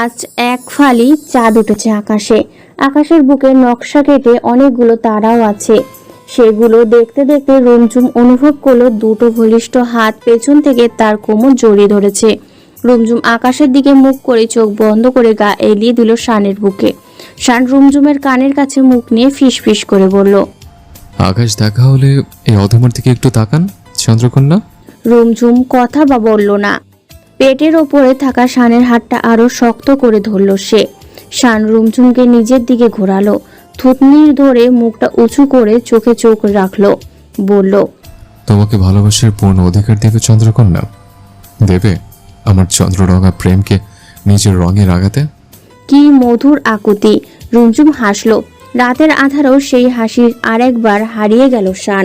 আজ এক ফালি চাঁদ উঠেছে আকাশে। আকাশের বুকে নকশা কেটে অনেকগুলো তারাও আছে। সেগুলো দেখতে দেখতে রুমঝুম অনুভব করল দুটো ঘনিষ্ঠ হাত পেছন থেকে তার কোমর জড়িয়ে ধরেছে। রুমঝুম আকাশের দিকে মুখ করে চোখ বন্ধ করে গা এলিয়ে দিল শানের বুকে। শান রুমঝুমের কানের কাছে মুখ নিয়ে ফিস ফিস করে বলল আকাশ দেখা হলে এই অধমার দিকে একটু তাকান চন্দ্রকন্যা। রুমঝুম কথা বা বলল না। পেটের ওপরে থাকা শানের হাতটা আরও শক্ত করে ধরল সে। শান রুমঝুমকে নিজের দিকে ঘোরালো থুতনির ধরে মুখটা উঁচু করে চোখে চোখ রাখল বলল তোমাকে ভালোবাসার পূর্ণ অধিকার দেবে চন্দ্রকন্যা। দেবে আমার চন্দ্ররঙা প্রেমকে নিজের রঙে রাগাতে? কি মধুর আকুতি রুমঝুম হাসলো। রাতের আধারেও সেই হাসির আরেকবার হারিয়ে গেল শান।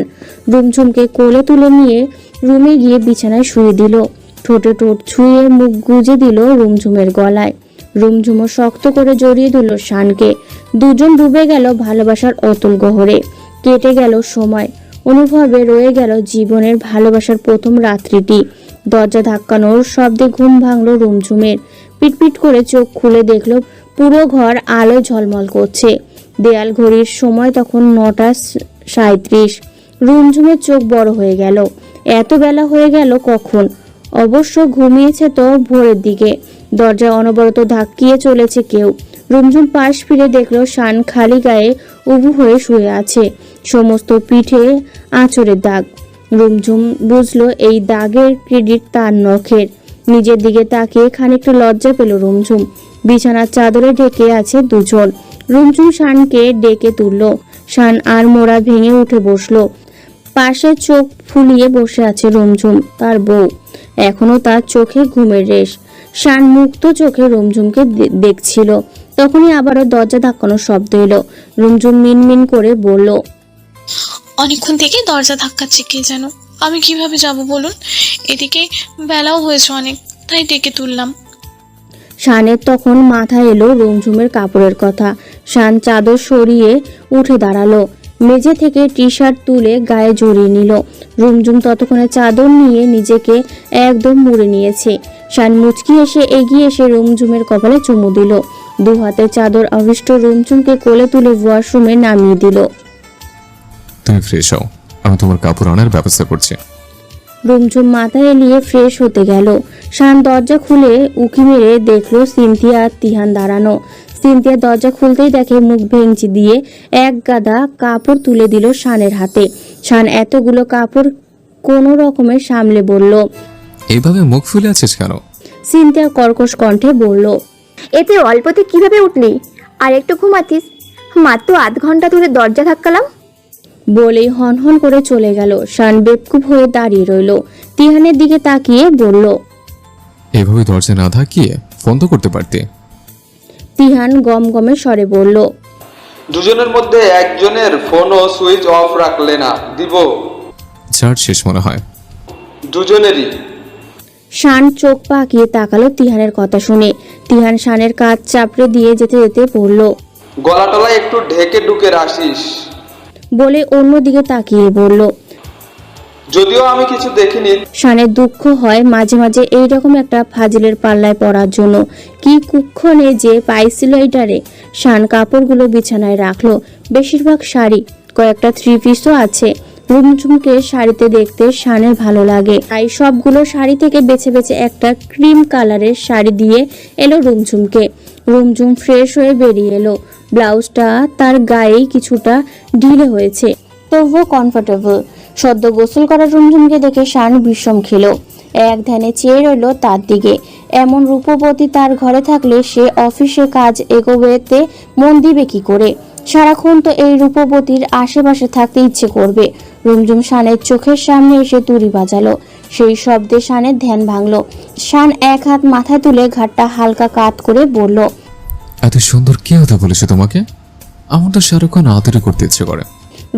রুমঝুমকে কোলে তুলে নিয়ে রুমে গিয়ে বিছানায় শুয়ে দিল। ঠোঁটে ঠোঁট ছুঁয়ে মুখ গুজে দিল রুমঝুমের গলায়। রুমঝুমও শক্ত করে জড়িয়ে দিল শানকে। দুজন ডুবে গেল ভালোবাসার অতুল গহরে। কেটে গেল সময়। অনুভবে রয়ে গেল জীবনের ভালোবাসার প্রথম রাত্রিটি। দরজা ধাক্কানোর শব্দে ঘুম ভাঙলো রুমঝুমের। পিটপিট করে চোখ খুলে দেখল পুরো ঘর আলোয় ঝলমল করছে। দেয়াল ঘড়ির সময় তখন নটা সাঁত্রিশ রুমঝুমের চোখ বড় হয়ে গেল। এত বেলা হয়ে গেল কখন? অবশ্য ঘুমিয়েছে তো ভোরের দিকে। দরজা অনবরত ধাক্কিয়ে চলেছে কেউ। রুমঝুম পাশ ফিরে দেখল শান খালি গায়ে উবু হয়ে শুয়ে আছে। সমস্ত পিঠে আঁচড়ের দাগ। রুমঝুম বুঝলো এই দাগের ক্রেডিট তার নখের। নিজের দিকে তাকিয়ে খানিকটা লজ্জা পেল রুমঝুম। বিছানার চাদরে ঢেকে আছে দুজন রুমঝুম শানকে ডেকে তুলল। শান আর মোড়া ভেঙে উঠে বসল। পাশে চোখ ফুলিয়ে বসে আছে রুমঝুম তার বউ। এখনও তার চোখে ঘুমের রেশ। শান মুক্ত চোখে রুমঝুমকে দেখছিল। তখনই আবারও দরজা ধাক্কানোর শব্দ এলো। রুমঝুম মিনমিন করে বলল অনেকক্ষণ থেকে দরজা ধাক্কাচ্ছে কে যেন? আমি কীভাবে যাব বলুন? এদিকে বেলাও হয়েছে অনেক তাই ডেকে তুললাম। শানের তখন মাথা এলো রুমঝুমের কাপড়ের কথা। শান চাদর সরিয়ে উঠে দাঁড়াল। মেঝে থেকে টি শার্ট তুলে গায়ে জড়িয়ে নিল। রুমঝুম ততক্ষণে চাদর নিয়ে নিজেকে একদম মুড়ে নিয়েছে। শান মুচকি এসে এগিয়ে এসে রুমঝুমের কপালে চুমু দিল। দু হাতে চাদর অভিষ্ট রুমঝুমকে কোলে তুলে ওয়াশরুমে নামিয়ে দিল। তুমি ফ্রেশ হও। আমি তোমার কাপড় আনার ব্যবস্থা করছি। রুমঝুম মাথা এলিয়ে ফ্রেশ হতে গেল। শান দরজা খুলে উকি মেরে দেখল সিনথিয়া আর তিহান দাঁড়ানো। সিনথিয়া দরজা খুলতেই দেখে মুখ ভেঙচি দিয়ে এক গাদা কাপড় তুলে দিল শানের হাতে। শান এতগুলো কাপড় কোনো রকমে সামলে বলল এইভাবে মুখ ফুলে আছিস কেন? সিনথিয়া কর্কশ কণ্ঠে বলল এতে অল্পতে কীভাবে উঠলি? আর একটু ঘুমাতিস? মাত্র আধ ঘণ্টা ধরে দরজা ধাক্কালাম? বলেই হনহন করে চলে গেল। শান বেপকুপ হয়ে দাঁড়িয়ে রইল। তিহানের দিকে তাকিয়ে বলল এভাবে দরজা না ধাকিয়ে ফোন তো করতে পারতে। তিহান গম গমে স্বরে বলল দুজনের মধ্যে একজনের ফোনও সুইচ অফ রাখলে না দিব। চার্জ শেষ মনে হয়। দুজনেরই। শান চোখ পাকিয়ে তাকালো তিহানের কথা শুনে। তিহান শানের কাজ চাপড়ে দিয়ে যেতে যেতে পড়ল গলা টলা একটু ঢেকে ঢুকে রাখিস। বলে অন্যদিকে তাকিয়ে বলল যদিও আমি কিছু দেখিনি। শানের দুঃখ হয় মাঝে মাঝে এইরকম একটা ফাজিলের পাল্লায় পড়ার জন্য। কি কুক্ষণে যে পাইছিল এটারে শান কাপড়গুলো বিছানায় রাখল। বেশিরভাগ শাড়ি কয়েকটা থ্রি পিসও আছে। রুমঝুমকে শাড়িতে দেখতে শানের ভালো লাগে। তাই সবগুলো শাড়ি থেকে বেছে বেছে একটা ক্রিম কালারের শাড়ি দিয়ে এলো রুমঝুমকে। রুমঝুম ফ্রেশ হয়ে বেরিয়ে এলো। ব্লাউজটা তার গায়েই কিছুটা ঢিলে হয়েছে। তবুও কমফোর্টেবল সদ্য গোসল করা রুমঝুমকে দেখে শান বিষম খেলো। এক ধ্যানে চেয়ে রইল তার দিকে। এমন রূপবতী তার ঘরে থাকলে সে অফিসে কাজ এগোবেতে মন দিবে কি করে? সারাক্ষণ তো এই রূপবতীর আশেপাশে থাকতে ইচ্ছে করবে। রুমঝুম শানের চোখের সামনে এসে তুড়ি বাজালো। সেই শব্দে শানের ধ্যান ভাঙলো। শান এক হাত মাথায় তুলে ঘাটটা হালকা কাত করে বলল, এত সুন্দর কে হতে বলেছে তোমাকে? আমার তো শাহরুখ খান আদরে করতে ইচ্ছে করে।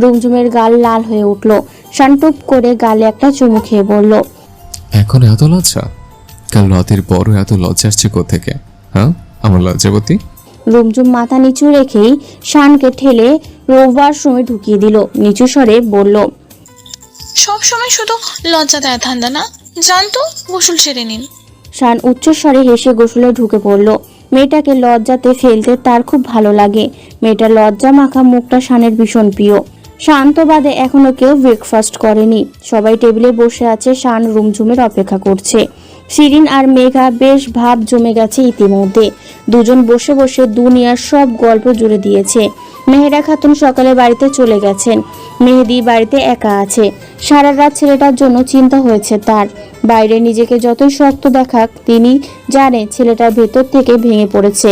রুমঝুমের গাল লাল হয়ে উঠল। শান টুপ করে গালে একটা চুমু খেয়ে বলল এখন এত লজ্জা? কাল রাতের বড় এত লজ্জা আসছে থেকে হ্যাঁ? আমার লজ্জাবতী? রুমঝুম মাথা নিচু রেখেই শানকে ঠেলে রোববার সময় ঢুকিয়ে দিল। নিচু স্বরে বলল সব সময় শুধু লজ্জা দেয় ধান্দা না জানতো গোসল সেরে নিন। শান উচ্চস্বরে হেসে গোসলে ঢুকে পড়ল। মেয়েটাকে লজ্জাতে ফেলতে তার খুব ভালো লাগে। মেয়েটা লজ্জা মাখা মুখটা শানের ভীষণ প্রিয়। শান্ত বাদে এখনও কেউ ব্রেকফাস্ট করেনি। সবাই টেবিলে বসে আছে, শান রুমঝুমের অপেক্ষা করছে। শিরিন আর মেঘা বেশ ভাব জমে গেছে ইতিমধ্যে। দুজন বসে বসে দুনিয়ার সব গল্প জুড়ে দিয়েছে। মেহেরা খাতুন সকালে বাড়িতে চলে গেছেন। মেহেদি বাড়িতে একা আছে। সারা রাত ছেলেটার জন্য চিন্তা হয়েছে তার। বাইরে নিজেকে যতই শক্ত দেখাক, তিনি জানে ছেলেটার ভেতর থেকে ভেঙে পড়েছে।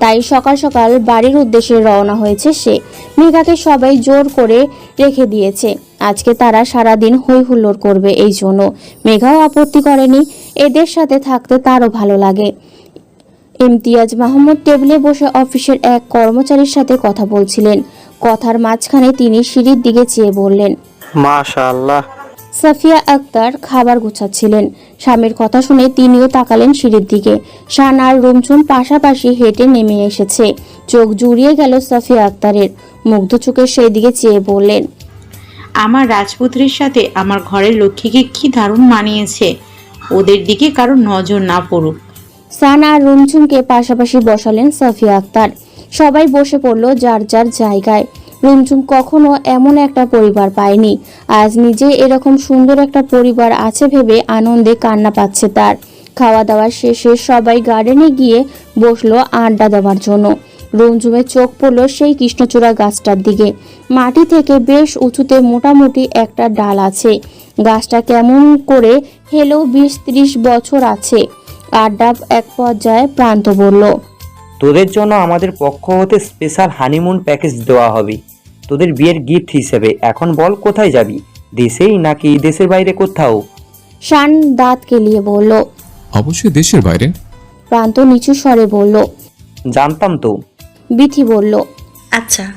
তাই সকাল সকাল বাড়ির উদ্দেশ্যে রওনা হয়েছে সে। মেঘাকে সবাই জোর করে রেখে দিয়েছে। আজকে তারা সারাদিন হই হুল্লোড় করবে এই জন্য। মেঘাও আপত্তি করেনি। এদের সাথে থাকতে তারও ভালো লাগে। ইমতিয়াজ মাহমুদ টেবিলে বসে অফিসের এক কর্মচারীর সাথে কথা বলছিলেন। কথার মাঝখানে তিনি সিঁড়ির দিকে চেয়ে বললেন, মাশাআল্লাহ। সাফিয়া আক্তার খাবার গুছাচ্ছিলেন। স্বামীর কথা শুনে তিনিও তাকালেন সিঁড়ির দিকে। শান আর রুমঝুম পাশাপাশি হেঁটে নেমে এসেছে। চোখ জুড়িয়ে গেল সাফিয়া আক্তারের। মুগ্ধ চোখে সেই দিকে চেয়ে বললেন আমার রাজপুত্রের সাথে আমার ঘরের লক্ষ্মীকে কি দারুণ মানিয়েছে। ওদের দিকে কারও নজর না পড়ুক। সান আর রুমঝুমকে পাশাপাশি বসালেন সাফিয়া আক্তার। সবাই বসে পড়ল যার যার জায়গায়। রুমঝুম কখনো এমন একটা পরিবার পায়নি। আজ নিজে এরকম সুন্দর একটা পরিবার আছে ভেবে আনন্দে কান্না পাচ্ছে তার। খাওয়া দাওয়া শেষে সবাই গার্ডেনে গিয়ে বসল আড্ডা দেওয়ার জন্য। রুমঝুমের চোখ পড়ল সেই কৃষ্ণচূড়া গাছটার দিকে। মাটি থেকে বেশ উঁচুতে মোটামুটি একটা ডাল আছে। গাছটা কেমন করে হেলেও বিশ ত্রিশ বছর আছে। আড্ডা এক পর্যায়ে প্রান্ত বলল তোদের জন্য আমাদের পক্ষ হতে স্পেশাল হানিমুন প্যাকেজ দেওয়া হবে। তোদের বিয়ের গিফট হিসেবে। এখন বল কোথায় যাবি? দেশেই নাকি দেশের বাইরে কোথাও? শান দাঁত কেলিয়ে বলল। অবশ্যই দেশের বাইরে। প্রান্ত নিচু স্বরে বলল। জানতাম তো। বিথি বলল। আচ্ছা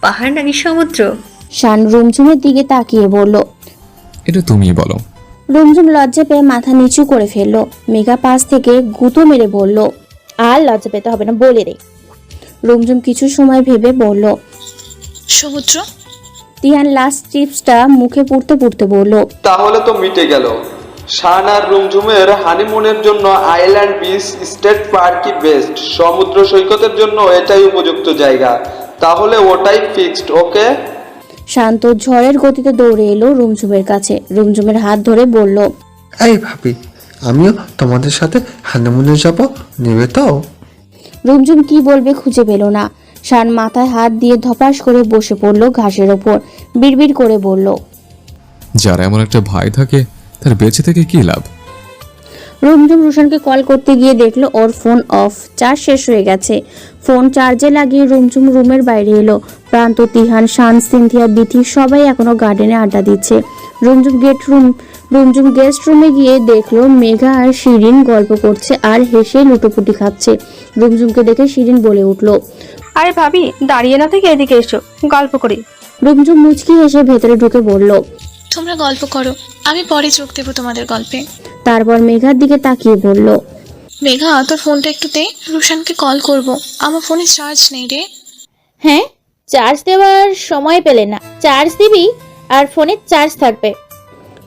পাহাড় নাকি সমুদ্র? শান রুমঝুমের দিকে তাকিয়ে বলল। এটা তুমিই বলো। রুমঝুম লজ্জা পেয়ে মাথা নিচু করে ফেলল। মেঘা পাশ থেকে গুঁতো মেরে বলল। আর লজ্জা পেতে হবে না বলে দে রুমঝুম কিছু সময় ভেবে বলল সমুদ্র? তিহান লাস্ট চিপসটা মুখে পুড়তে পুড়তে বলল তাহলে তো মিটে গেল। শান আর রুমঝুমের হানিমুনের জন্য আইল্যান্ড বিচ স্টেট পার্কই বেস্ট সমুদ্র সৈকতের জন্য এটাই উপযুক্ত জায়গা। তাহলে ওটাই ফিক্সড ওকে শান্ত ঝড়ের গতিতে দৌড়ে এলো রুমঝুমের কাছে। রুমঝুমের হাত ধরে বলল এই ভাবি আমিও তোমাদের সাথে হানিমুনে যাব নেবে তো? রুমঝুম কি বলবে খুঁজে পেল না। শান মাথায় হাত দিয়ে ধপাস করে বসে পড়ল ঘাসের ওপর। বিড়বিড় করে বলল যার এমন একটা ভাই থাকে তার বেঁচে থেকে কি লাভ? রুমঝুম রুশানকে কল করতে গিয়ে দেখল ওর ফোন অফ চার্জ শেষ হয়ে গেছে। ফোন চার্জে লাগিয়ে রুমঝুম রুমের বাইরে এলো। প্রান্ত তিহান শান সিনথিয়া বিথি সবাই এখনও গার্ডেনে আড্ডা দিচ্ছে। রুমঝুম গেট রুম রুমঝুম গেস্ট রুমে গিয়ে দেখল মেঘা আর শিরিন গল্প করছে আর হেসে লুটোপুটি খাচ্ছে। রুমঝুমকে দেখে শিরিন বলে উঠল আরে ভাবি দাঁড়িয়ে না থেকে এদিকে এসো গল্প করি। রুমঝুম মুচকি হেসে ভেতরে ঢুকে বলল তোমরা গল্প করো আমি পরে যোগ দেবো তোমাদের গল্পে। তারপর মেঘার দিকে তাকিয়ে বলল মেঘা তোর ফোনটা একটু দে রুশানকে কল করব। আমার ফোনে চার্জ নেই রে। হ্যাঁ চার্জ দেওয়ার সময় পেলে না। চার্জ দিবি আর ফোনে চার্জ থাকবে।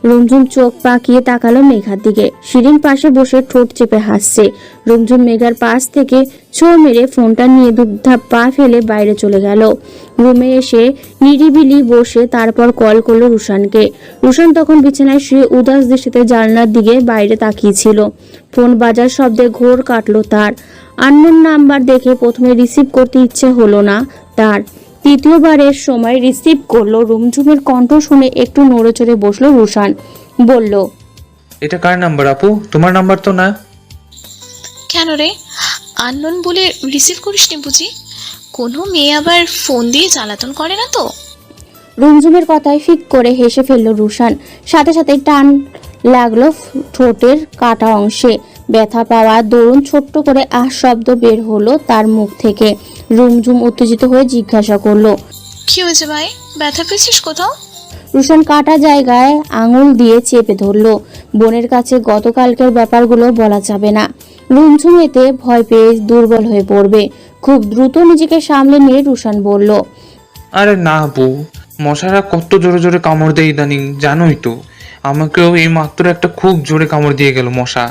রুমঝুম চোখ পাকিয়ে তাকালো মেঘার দিকে। শিরিন পাশে বসে ঠোঁট চেপে হাসছে। রুমঝুম মেঘার পাশ থেকে ছো মেরে ফোনটা নিয়ে দুধাপ পা ফেলে বাইরে চলে গেল। রুমে এসে নিরিবিলি বসে তারপর কল করল রুশানকে। রুশান তখন বিছানায় শুয়ে উদাস দৃষ্টিতে জানলার দিকে বাইরে তাকিয়েছিল। ফোন বাজার শব্দে ঘোর কাটলো তার। আননোন নাম্বার দেখে প্রথমে রিসিভ করতে ইচ্ছে হলো না তার। তৃতীয়বারের সময় রিসিভ করল। রুমঝুমের কণ্ঠ শুনে একটু নড়ে চড়ে বসল রুশান। বলল এটা কার নাম্বার আপু? তোমার নাম্বার তো না। কেন রে? আননোন বলে রিসিভ করিসনি বুঝি? কোনো মেয়ে আবার ফোন দিয়ে জ্বালাতন করে না তো? রুমঝুমের কথায় ফিক করে হেসে ফেলল রুশান। সাথে সাথে টান লাগল ঠোঁটের কাটা অংশে। ব্যথা পাওয়া দরুন ছোট্ট করে আহ শব্দ বের হলো তার মুখ থেকে। রুমঝুম উত্তেজিত হয়ে জিজ্ঞাসা করল কি হয়েছে ভাই? ব্যথা পেয়েছিস কোথাও? রুশন কাটা জায়গায় আঙুল দিয়ে চেপে ধরলো। বোনের কাছে গতকালকের ব্যাপারগুলো বলা যাবে না। রুমঝুম এতে ভয় পেয়ে দুর্বল হয়ে পড়বে। খুব দ্রুত নিজেকে সামলে নিয়ে রুশান বলল আরে না আপু মশারা কত জোরে জোরে কামড় দেয় ইদানিং জানোই তো। আমাকেও এই মাত্র একটা খুব জোরে কামড় দিয়ে গেল মশা।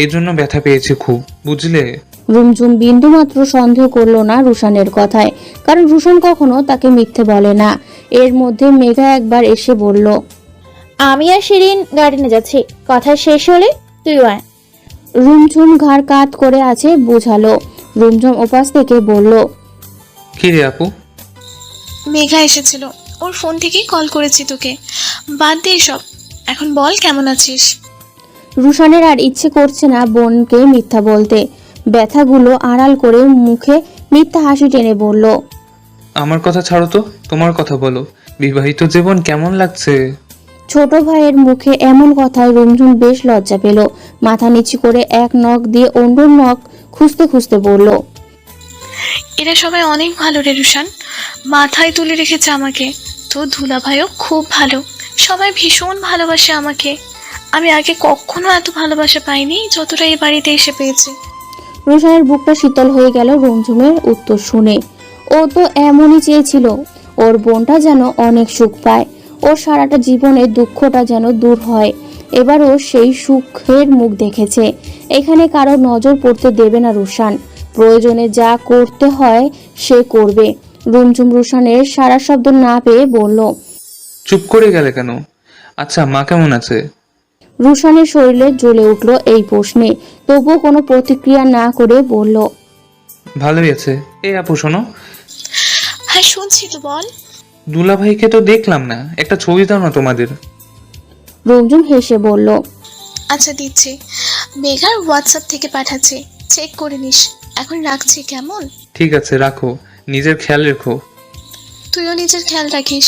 এই জন্য ব্যথা পেয়েছে খুব বুঝলে? রুমঝুম বিন্দুমাত্র সন্দেহ করল না রুশানের কথায় কারণ রুশান কখনো তাকে মিথ্যে বলে না। এর মধ্যে মেঘা একবার এসে বলল আমি আর শিরিন গার্ডেনে যাচ্ছি কথা শেষ হলে তুই আয়। রুমঝুম ঘাড় কাত করে আছে বুঝালো। রুমঝুম ওপাশ থেকে বলল কি রে আপু? মেঘা এসেছিল ওর ফোন থেকেই কল করেছি তোকে। বাদ দে সব এখন বল কেমন আছিস? রুশানের আর ইচ্ছে করছে না বোনকে মিথ্যা বলতে। ব্যথাগুলো আড়াল করে মুখে মিথ্যা হাসি টেনে বলল আমার কথা ছাড়ো তো তোমার কথা বলো। বিবাহিত জীবন কেমন লাগছে? ছোট ভাইয়ের মুখে এমন কথায় রুমঝুম বেশ লজ্জা পেল। মাথা নিচু করে এক নখ দিয়ে অন্য নখ খুঁজতে খুঁজতে বলল এরা সবাই অনেক ভালো রে রুশান। মাথায় তুলে রেখেছে আমাকে। তো ধুলা ভাইও খুব ভালো। সবাই ভীষণ ভালোবাসে আমাকে। আমি আগে কখনো এত ভালোবাসা পাইনি, যতটা এই বাড়িতে এসে পেয়েছি। রুশানের বুকটা শীতল হয়ে গেল রুমঝুমের উত্তর শুনে। ও তো এমনই চেয়েছিল, ওর বোনটা যেন অনেক সুখ পায়, ওর সারাটা জীবনের দুঃখটা যেন দূর হয়। এবারও সেই সুখের মুখ দেখেছে। এখানে কারও নজর পড়তে দেবে না রুশান। প্রয়োজনে যা করতে হয় সে করবে। রুমঝুম রুশানের সারা শব্দ না পেয়ে বলল চুপ করে গেলে কেন? আচ্ছা মা কেমন আছে? রুশানের শরীরে জ্বলে উঠল এই প্রশ্নে। তবুও কোনো প্রতিক্রিয়া না করে বলল ভালোই আছে। এই আপু শোনো। হ্যাঁ শুনছি তো বল। দুলাভাইকে তো দেখলাম না একটা ছবি দাও না তোমাদের। রুমঝুম হেসে বলল আচ্ছা দিচ্ছি। মেঘার হোয়াটসঅ্যাপ থেকে পাঠাচ্ছে। চেক করে নিস। এখন রাখছি কেমন? ঠিক আছে রাখো। নিজের খেয়াল রেখো। তুইও নিজের খেয়াল রাখিস।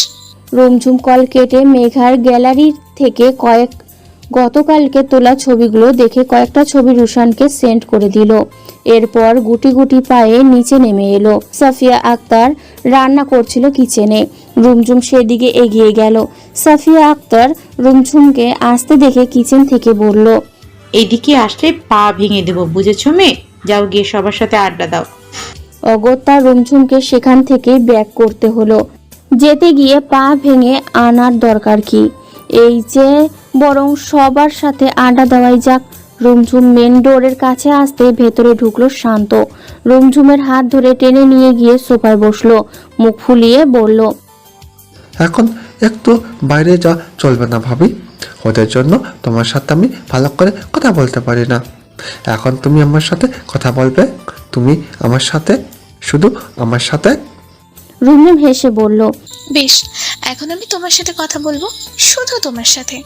রুমঝুম কল কেটে মেঘার গ্যালারি থেকে কয়েক গতকালকে তোলা ছবিগুলো দেখে কয়েকটা ছবি রুশানকে সেন্ড করে দিল। এরপর গুটি গুটি পায়ে নিচে নেমে এলো। সাফিয়া আক্তার রান্না করছিল কিচেনে। রুমঝুম সেদিকে এগিয়ে গেল। সাফিয়া আক্তার রুমঝুমকে আসতে দেখে কিচেন থেকে বলল এদিকে আসলে পা ভেঙে দেবো বুঝেছ মেয়ে? যাও গিয়ে সবার সাথে আড্ডা দাও। অগত্যা রুমঝুমকে সেখান থেকে ব্যাক করতে হলো। যেতে গিয়ে পা ভেঙে আনার দরকার কি? এই যে বরং সবার সাথে আড্ডা দেওয়াই যাক। রুমঝুম মেন ডোরের কাছে আসতে ভেতরে ঢুকলো শান্ত। রুমঝুমের হাত ধরে টেনে নিয়ে গিয়ে সোফায় বসল। মুখ ফুলিয়ে বলল, এখন একটু বাইরে যা চলবে না ভাবি। ওদের জন্য তোমার সাথে আমি ভালো করে কথা বলতে পারি না। এখন তুমি আমার সাথে কথা বলবে। তুমি আমার সাথে, শুধু আমার সাথে রুমঝুম হেসে বলল বেশ এখন আমি তোমার সাথে কথা বলব। শুধু তোমার সাথে।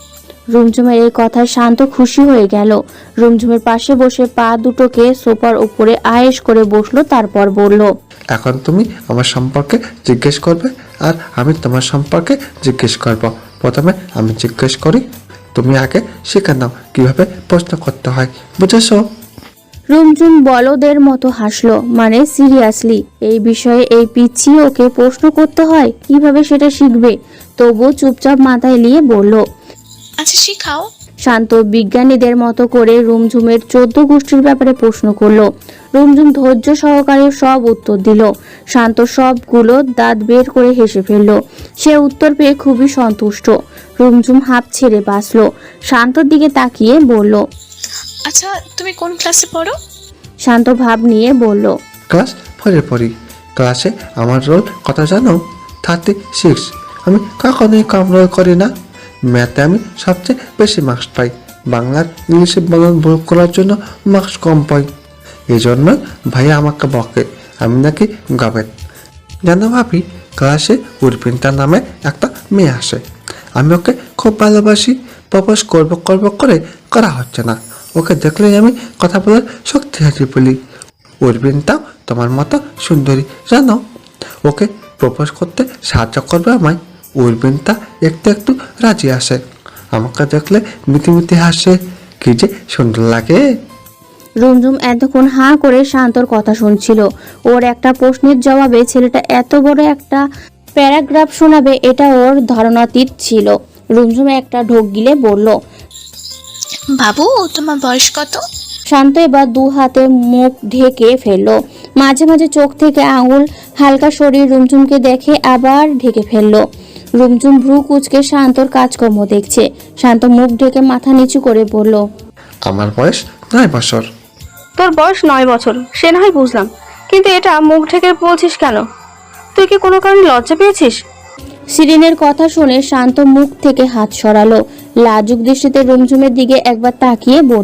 রুমঝুমের এই কথায় শান্ত খুশি হয়ে গেল। রুমঝুমের পাশে বসে পা দুটোকে সোফার উপরে আয়েশ করে বসল তারপর বলল এখন তুমি আমার সম্পর্কে জিজ্ঞেস করবে আর আমি তোমার সম্পর্কে জিজ্ঞেস করব। প্রথমে আমি জিজ্ঞেস করি তুমি আগে শিখে নাও কীভাবে প্রশ্ন করতে হয়। বুঝেছ? রুমঝুম বলদের মতো হাসলো। মানে সিরিয়াসলি এই বিষয়ে এই পিচ্ছি ওকে প্রশ্ন করতে হয় কীভাবে সেটা শিখবে? তবু চুপচাপ মাথায় নিয়ে বলল আচ্ছা শিখাও। শান্ত বিজ্ঞানীদের মতো করে রুমঝুমের চোদ্দ গোষ্ঠীর ব্যাপারে প্রশ্ন করল। রুমঝুম ধৈর্য সহকারে সব উত্তর দিল। শান্ত সবগুলো দাঁত বের করে হেসে ফেলল। সে উত্তর পেয়ে খুবই সন্তুষ্ট। রুমঝুম হাঁপ ছেড়ে বাঁচলো। শান্তর দিকে তাকিয়ে বলল আচ্ছা তুমি কোন ক্লাসে পড়ো? শান্ত ভাব নিয়ে বলল ক্লাস ফোরে পড়ি। ক্লাসে আমার রোল কত জানো? থার্টি সিক্স আমি কখনোই কম রোল করি না। ম্যাথে আমি সবচেয়ে বেশি মার্কস পাই। বাংলার ইংলিশে বলন ভুল করার জন্য মার্কস কম পাই। এই জন্য ভাইয়া আমাকে বকে। আমি নাকি গাবেন জানো ভাবি ক্লাসে উর্পিনটা নামে একটা মেয়ে আসে। আমি ওকে খুব ভালোবাসি। প্রপোজ করব করব করে করা হচ্ছে না। ওকে দেখলেই আমি কথা বলার শক্তি বলি উর্বিনটাও তোমার মতো সুন্দরী, জানো? ওকে প্রপোজ করতে সাহায্য করবে আমায়। উর্বিনটা একটু একটু রাজি আসে। আমাকে দেখলে মিটিমিটি হাসে। কি যে সুন্দর লাগে। রুমঝুম এতক্ষণ হাঁ করে শান্তর কথা শুনছিল। ওর একটা প্রশ্নের জবাবে ছেলেটা এত বড় একটা প্যারাগ্রাফ শোনাবে, এটা ওর ধারণাতীত ছিল। রুমঝুম একটা ঢোক গিলে বলল বাবু তোমার বয়স কত? শান্ত এবার দু হাতে মুখ ঢেকে ফেলল। মাঝে মাঝে চোখ থেকে আঙুল হালকা শরীর রুমঝুমকে দেখে আবার ঢেকে ফেলল। রুমঝুম ভ্রু কুচকে শান্তর কাজকর্ম দেখছে। শান্ত মুখ ঢেকে মাথা নিচু করে বলল আমার বয়স নয় বছর। তোর বয়স নয় বছর সে না হয় বুঝলাম। কিন্তু এটা মুখ ঢেকে বলছিস কেন? তুই কি কোনো কারণে লজ্জা পেয়েছিস? সিরিনের কথা শুনে শান্ত মুখ থেকে হাত সরালো। লাজুক দৃষ্টিতে রুমঝুমের দিকে একবার তাকিয়ে বলল